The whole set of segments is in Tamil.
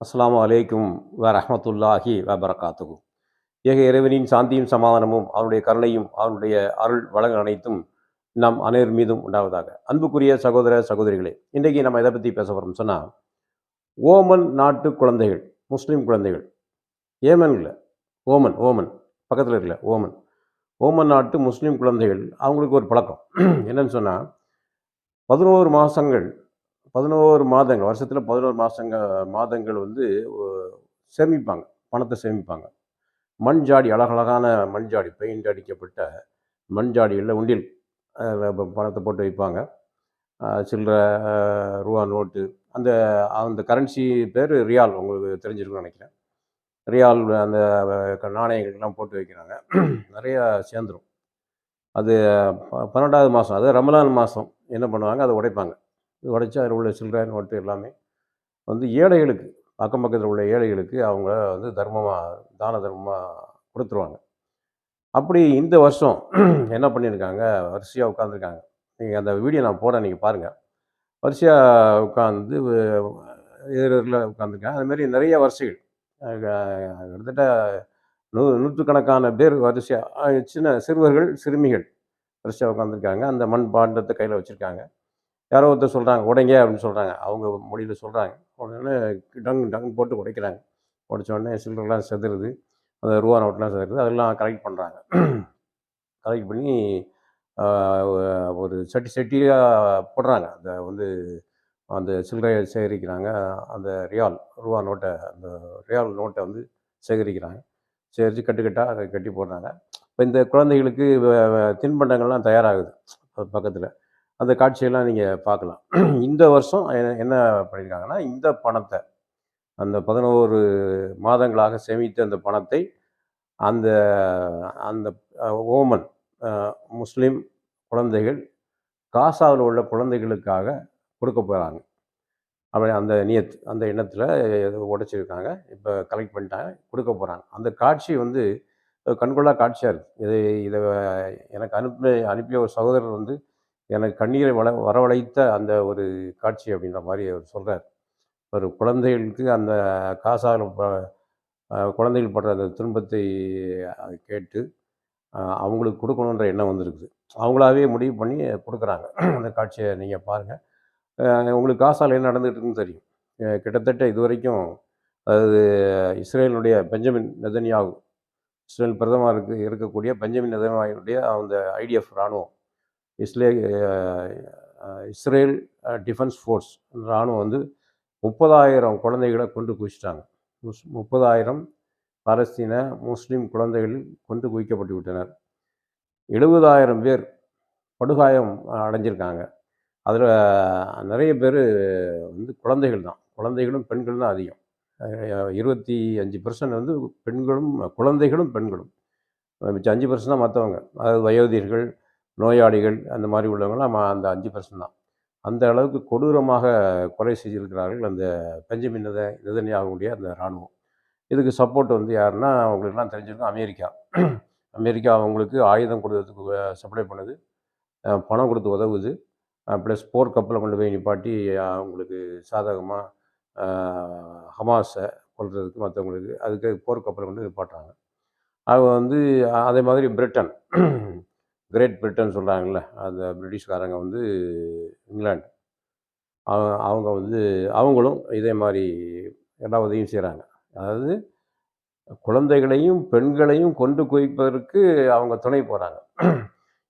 அஸ்ஸலாமு அலைக்கும் வ ரஹமத்துல்லாஹி வ பரகாத்துகு ஏக இறைவனின் சாந்தியும் சமாதானமும் அவனுடைய கருணையும் அவனுடைய அருள் வளங்கள் அனைத்தும் நம் அனைவர் மீதும் உண்டாவதாக. அன்புக்குரிய சகோதர சகோதரிகளே இன்றைக்கு நம்ம எதை பற்றி பேச போகிறோம் சொன்னால் ஓமன் நாட்டு குழந்தைகள் முஸ்லீம் குழந்தைகள். ஏமனில் ஓமன் ஓமன். பக்கத்தில் இருக்கல ஓமன். ஓமன் நாட்டு முஸ்லீம் குழந்தைகள் அவங்களுக்கு ஒரு பழக்கம். என்னன்னு சொன்னால் பதினோரு மாதங்கள் பதினோரு மாதங்கள் வருஷத்தில் பதினோரு மாதங்க மாதங்கள் வந்து சேமிப்பாங்க பணத்தை சேமிப்பாங்க. மண் ஜாடி அழகழகான மண் ஜாடி பெயிண்ட் அடிக்கப்பட்ட மண் ஜாடியில் உண்டியல் பணத்தை போட்டு வைப்பாங்க சில்லற ரூபா நோட்டு அந்த அந்த கரன்சி பேர் ரியால் உங்களுக்கு தெரிஞ்சிருக்குன்னு நினைக்கிறேன். ரியால் அந்த நாணயங்கள்லாம் போட்டு வைக்கிறாங்க. நிறையா சேர்ந்துரும். அது ப- பன்னெண்டாவது மாதம் அது ரமலான் மாதம் என்ன பண்ணுவாங்க? அதை உடைப்பாங்க. உடைச்சு அதில் உள்ள சில்லறை நோட்டு எல்லாமே வந்து ஏழைகளுக்கு அக்கம் பக்கத்தில் உள்ள ஏழைகளுக்கு அவங்க வந்து தர்மமாக தான தர்மமாக கொடுத்துருவாங்க. அப்படி இந்த வருஷம் என்ன பண்ணியிருக்காங்க? வரிசையாக உட்காந்துருக்காங்க நீங்கள் அந்த வீடியோ நான் போட நீங்கள் பாருங்கள் வரிசையாக உட்காந்து எதிரில் உட்காந்துருக்காங்க அதுமாரி நிறைய வரிசைகள். கிட்டத்தட்ட நூ நூற்றுக்கணக்கான பேர் வரிசையாக சின்ன சிறுவர்கள் சிறுமிகள் வரிசையாக உட்காந்துருக்காங்க அந்த மண் பாண்டத்தை கையில் வச்சுருக்காங்க. யாரோ ஒருத்தர் சொல்கிறாங்க உடைங்க அப்படின்னு சொல்கிறாங்க அவங்க மொழியில் சொல்கிறாங்க உடனே டங் டங் போட்டு உடைக்கிறாங்க. உடைச்ச உடனே சில்லறலாம் செதறுது. அந்த ரூபா நோட்லாம் செதுருது அதெல்லாம் கலெக்ட் பண்ணுறாங்க கலெக்ட் பண்ணி ஒரு சட்டி சட்டியாக போடுறாங்க. அந்த வந்து அந்த சில்லறையை சேகரிக்கிறாங்க. அந்த ரியால் ரூபா நோட்டை அந்த ரியால் நோட்டை வந்து சேகரிக்கிறாங்க. சேகரித்து கட்டுக்கட்டாக அதை கட்டி போடுறாங்க. இப்போ இந்த குழந்தைகளுக்கு வ- தின்பண்டங்கள்லாம் தயாராகுது. பக்கத்தில். அந்த காட்சியெல்லாம் நீங்கள் பார்க்கலாம். இந்த வருஷம் என்ன பண்ணியிருக்காங்கன்னா இந்த பணத்தை அந்த பதினோரு மாதங்களாக சேமித்த அந்த பணத்தை அந்த அந்த ஓமன் முஸ்லீம் குழந்தைகள் காசாவில் உள்ள குழந்தைகளுக்காக கொடுக்க போகிறாங்க அப்படி அந்த நியத் அந்த எண்ணத்தில் உடைச்சிருக்காங்க. இப்போ கலெக்ட் பண்ணிட்டாங்க கொடுக்க போகிறாங்க அந்த காட்சி வந்து கண்கொள்ளா காட்சியாக இருக்குது இதை இதை எனக்கு அனுப்பி அனுப்பிய ஒரு சகோதரர் வந்து எனக்கு கண்ணீரை வள வரவழைத்த அந்த ஒரு காட்சி அப்படின்ற மாதிரி அவர் சொல்கிறார் ஒரு குழந்தைகளுக்கு அந்த காசால் ப- குழந்தைகள் படுற அந்த துன்பத்தை கேட்டு அவங்களுக்கு கொடுக்கணுன்ற எண்ணம் வந்திருக்குது. அவங்களாவே முடிவு பண்ணி கொடுக்குறாங்க. அந்த காட்சியை நீங்கள் பாருங்கள் உங்களுக்கு காசால் என்ன நடந்துகிட்டு தெரியும். கிட்டத்தட்ட இது வரைக்கும் அது இஸ்ரேலுடைய பெஞ்சமின் நெதன்யாகு இஸ்ரேல் பிரதமருக்கு இருக்கக்கூடிய பெஞ்சமின் நெதன்யாகுடைய அந்த ஐடிஎஃப் இராணுவம் இஸ்லே இஸ்ரேல் டிஃபென்ஸ் ஃபோர்ஸ் இராணுவம் வந்து முப்பதாயிரம் குழந்தைகளை கொண்டு குவிச்சிட்டாங்க. முஸ் முப்பதாயிரம் பாலஸ்தீன முஸ்லீம் குழந்தைகள் கொண்டு குவிக்கப்பட்டு விட்டனர். எழுபதாயிரம் பேர் படுகாயம் அடைஞ்சிருக்காங்க. அதில் நிறைய பேர் வந்து குழந்தைகள் தான். குழந்தைகளும் பெண்கள் தான் அதிகம். இருபத்தி அஞ்சு பர்சன்ட் வந்து பெண்களும் குழந்தைகளும் பெண்களும். மிச்சம் அஞ்சு பர்சன்ட் தான் மற்றவங்க அதாவது வயோதிகர்கள் நோயாளிகள் அந்த மாதிரி உள்ளவங்களாம் அந்த அஞ்சு பர்சன்ட் தான். அந்த அளவுக்கு கொடூரமாக கொலை செய்திருக்கிறார்கள் அந்த பெஞ்சமின் நித நிதன்யாகுடைய அந்த இராணுவம். இதுக்கு சப்போர்ட் வந்து யாருன்னா அவங்களுக்குலாம் தெரிஞ்சிருக்கும் அமெரிக்கா. அமெரிக்கா அவங்களுக்கு ஆயுதம் கொடுத்ததுக்கு சப்ளை பண்ணுது. பணம் கொடுத்து உதவுது. ப்ளஸ் போர் கப்பலை கொண்டு போய் நிப்பாட்டி அவங்களுக்கு சாதகமாக ஹமாஸை கொள்றதுக்கு மற்றவங்களுக்கு அதுக்கு போர் கப்பலை கொண்டு நிப்பாட்டுறாங்க. அவங்க வந்து அதே மாதிரி பிரிட்டன். கிரேட் பிரிட்டன் சொல்கிறாங்கல்ல அந்த பிரிட்டிஷ்காரங்க வந்து இங்கிலாந்து. அவங்க வந்து அவங்களும் இதே மாதிரி எல்லா உதவியும் செய்கிறாங்க அதாவது குழந்தைகளையும் பெண்களையும் கொண்டு குவிப்பதற்கு அவங்க துணை போகிறாங்க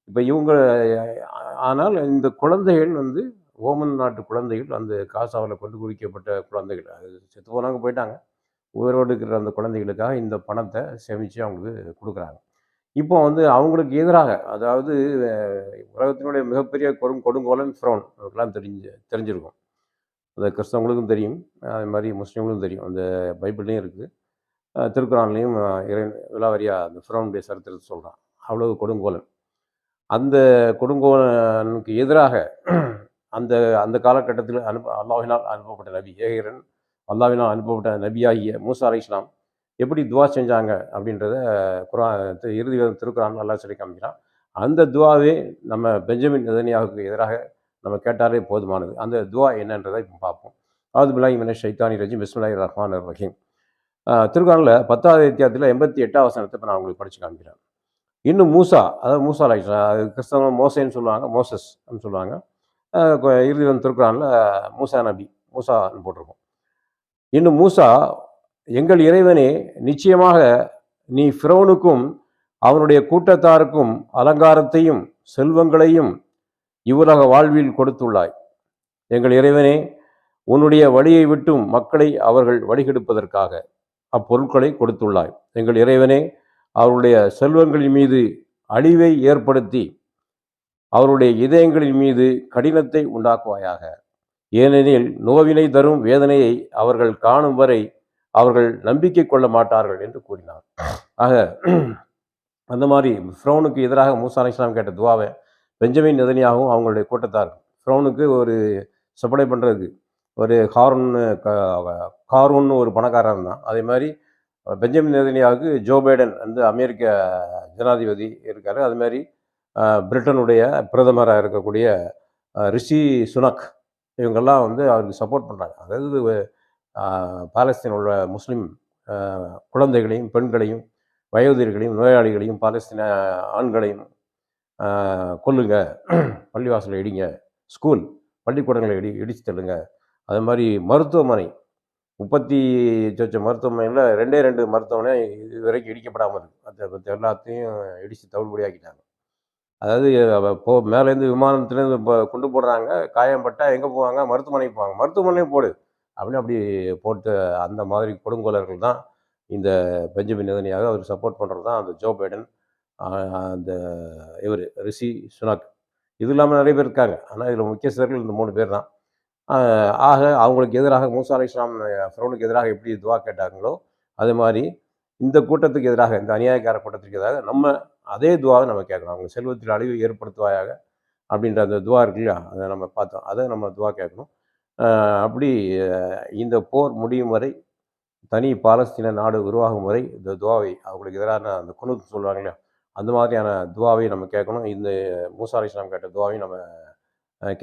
இப்போ இவங்க ஆனால் இந்த குழந்தைகள் வந்து ஓமன் நாட்டு குழந்தைகள் அந்த காசாவில் கொண்டு குவிக்கப்பட்ட குழந்தைகள் அது செத்து போனவங்க போயிட்டாங்க. உயிரோடு இருக்கிற அந்த குழந்தைகளுக்காக இந்த பணத்தை சேமித்து அவங்களுக்கு கொடுக்குறாங்க. இப்போ வந்து அவங்களுக்கு எதிராக அதாவது உலகத்தினுடைய மிகப்பெரிய கொடும் கொடுங்கோலன் ஃப்ரோன் அவருக்கெல்லாம் தெரிஞ்சு தெரிஞ்சிருக்கும். அது கிறிஸ்தவங்களுக்கும் தெரியும். அது மாதிரி முஸ்லீம்களுக்கும் தெரியும். அந்த பைபிள்லேயும் இருக்குது திருக்குறான்லேயும் இறை விழாவரியாக அந்த ஃப்ரோனுடைய சரித்திரத்தை சொல்கிறான் அவ்வளவு கொடுங்கோலன். அந்த கொடுங்கோலனுக்கு எதிராக அந்த அந்த காலகட்டத்தில் அனுப்ப அல்லாஹினால் அனுப்பப்பட்ட நபி ஏகிரன் அல்லாவினால் அனுப்பப்பட்ட நபியாகிய மூசா அலை இஸ்லாம் எப்படி துவா செஞ்சாங்க அப்படின்றத குரான் இறுதி வேதம் திருக்குறான் நல்லா சொல்லி காமிக்கிறான். அந்த துவாவே நம்ம பெஞ்சமின் நெதன்யாவுக்கு எதிராக நம்ம கேட்டாலே போதுமானது. அந்த துவா என்னன்றதை இப்போ பார்ப்போம். அவது பிலாய் மின ஷைத்தானி ரஜிம். பிஸ்மில்லாஹி ரஹ்மான் ரஹீம். திருக்குறானில் பத்தாவது இத்தியாத்தில் எண்பத்தி எட்டாவது வசனத்தை இப்போ நான் உங்களுக்கு படித்து காமிக்கிறேன். இன்னும் மூசா அதாவது மூசா அலைஹிஸ்ஸலாம், அது கிறிஸ்தவ மோசேன்னு சொல்லுவாங்க மோசஸ் அப்படின்னு சொல்லுவாங்க. இறுதி வந்து திருக்குறானில் மூசா நபி மூசான்னு போட்டிருக்கோம். இன்னும் மூசா எங்கள் இறைவனே நிச்சயமாக நீ ஃபிரௌனுக்கும் அவனுடைய கூட்டத்தாருக்கும் அலங்காரத்தையும் செல்வங்களையும் இவ்வுலக வாழ்வில் கொடுத்துள்ளாய். எங்கள் இறைவனே உன்னுடைய வழியை விட்டும் மக்களை அவர்கள் வழிகெடுப்பதற்காக அப்பொருட்களை கொடுத்துள்ளாய். எங்கள் இறைவனே அவருடைய செல்வங்களின் மீது அழிவை ஏற்படுத்தி அவருடைய இதயங்களின் மீது கடினத்தை உண்டாக்குவாயாக. ஏனெனில் நோவினை தரும் வேதனையை அவர்கள் காணும் வரை அவர்கள் நம்பிக்கை கொள்ள மாட்டார்கள் என்று கூறினார். ஆக அந்த மாதிரி ஃப்ரௌனுக்கு எதிராக மூசா அலிஸ்லாம் கேட்ட துவாவை பெஞ்சமின் நிதனியாகவும் அவங்களுடைய கூட்டத்தார் ஃப்ரௌனுக்கு ஒரு சப்ளை பண்ணுறதுக்கு ஒரு ஹாரூன்னு க- ஒரு பணக்காரர் இருந்தான். அதே மாதிரி பெஞ்சமின் நெதனியாவுக்கு ஜோ பைடன் வந்து அமெரிக்க ஜனாதிபதி இருக்கார். அது மாதிரி பிரிட்டனுடைய பிரதமராக இருக்கக்கூடிய ரிஷி சுனக் இவங்கெல்லாம் வந்து அவருக்கு சப்போர்ட் பண்ணுறாங்க அதாவது பாலஸ்தீன் உள்ள முஸ்லீம் குழந்தைகளையும் பெண்களையும் வயோதிகர்களையும் நோயாளிகளையும் பாலஸ்தீன ஆண்களையும் கொல்லுங்க. பள்ளிவாசலை இடிங்க. ஸ்கூல் பள்ளிக்கூடங்களை இடி இடித்து தள்ளுங்க. அது மாதிரி மருத்துவமனை முப்பத்தி சொச்ச மருத்துவமனையில் ரெண்டே ரெண்டு மருத்துவமனை இது வரைக்கும் இடிக்கப்படாமல் இருக்கு. மற்ற எல்லாத்தையும் இடித்து தவிடுபடியாக்கிட்டாங்க. அதாவது போ மேலேருந்து விமானத்துலேருந்து இப்போ கொண்டு போடுறாங்க. காயம்பட்டால் எங்கே போவாங்க? மருத்துவமனைக்கு போவாங்க. மருத்துவமனையும் போடு. அப்படின்னு அப்படி போட்டு அந்த மாதிரி கொடுங்கோலர்கள் தான் இந்த பெஞ்சமின் நிதனியாக அவர் சப்போர்ட் பண்ணுறது தான். அந்த ஜோ பைடன் அந்த இவர் ரிஷி சுனாக். இது இல்லாமல் நிறைய பேர் இருக்காங்க. ஆனால் இதில் முக்கியஸ்தர்கள் இந்த மூணு பேர் தான். ஆக அவங்களுக்கு எதிராக மூசா அலி இஸ்லாம் ஃப்ரௌனுக்கு எதிராக எப்படி துவா கேட்டாங்களோ அதே மாதிரி இந்த கூட்டத்துக்கு எதிராக இந்த அநியாயக்கார கூட்டத்திற்கு எதிராக நம்ம அதே துவாவை நம்ம கேட்கணும். அவங்க செல்வத்தில் அழிவு ஏற்படுத்துவாயாக அப்படின்ற அந்த துவா இருக்கு இல்லையா? அதை நம்ம பார்த்தோம். அதை நம்ம துவா கேட்கணும். அப்படி இந்த போர் முடியும் வரை தனி பாலஸ்தீன நாடு உருவாகும் வரை இந்த துவாவை அவங்களுக்கு எதிரான அந்த குணத்து சொல்கிறாங்க அந்த மாதிரியான துவாவை நம்ம கேட்கணும். இந்த மூசா இஸ்லாம் கேட்ட துவாவையும் நம்ம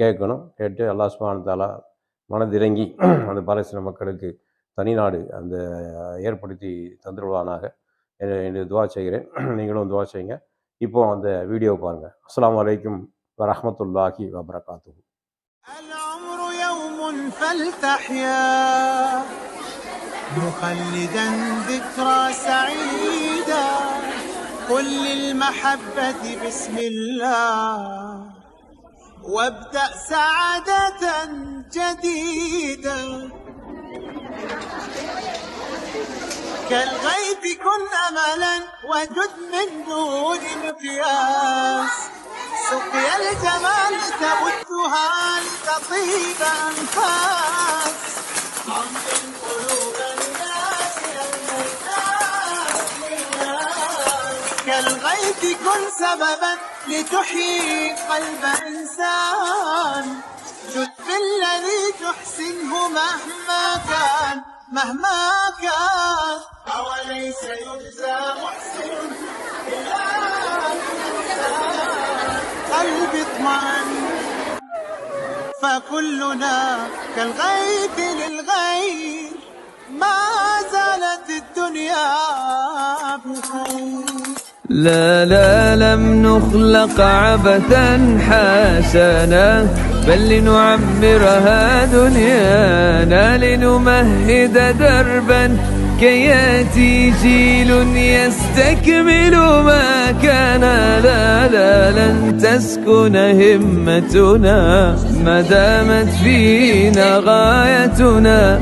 கேட்கணும். கேட்டு அல்லா சுபான் தாலா மனதிறங்கி அந்த பாலஸ்தீன மக்களுக்கு தனி நாடு அந்த ஏற்படுத்தி தந்துடுவானாக என்று துவா செய்கிறேன். நீங்களும் துவா செய்யுங்க. இப்போது அந்த வீடியோ பாருங்கள் அஸ்லாம் வலைக்கும் வரமத்துல்லாஹி வபரகாத்து فلتحيا. مخلدا ذكرى سعيدة قل للمحبة بسم الله. وابدأ سعادة جديدة. كالغيث كن أملا وجد من دون مقياس. سقيا الجمال تبثها لتطيب أنفاس قلوب الناس. كالغيث كن سببا لتحيي قلب إنسان جد بالذي تحسنه مهما كان مهما كان أوليس يجزى محسن قلبي اطمئن فكلنا كالغيث للغير ما زالت الدنيا بخير. لا لا لم نخلق عبثا حسنا بل لنعمرها دنيانا لنمهد دربا كي ياتي جيل يستكمل ما كان. لا لا لن تسكن همتنا. ما دامت فينا غايتنا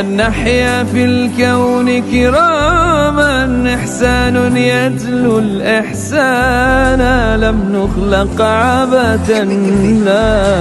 أن نحيا في الكون كراما. إحسان يتلو الإحسان. لم نخلق عبثا لا.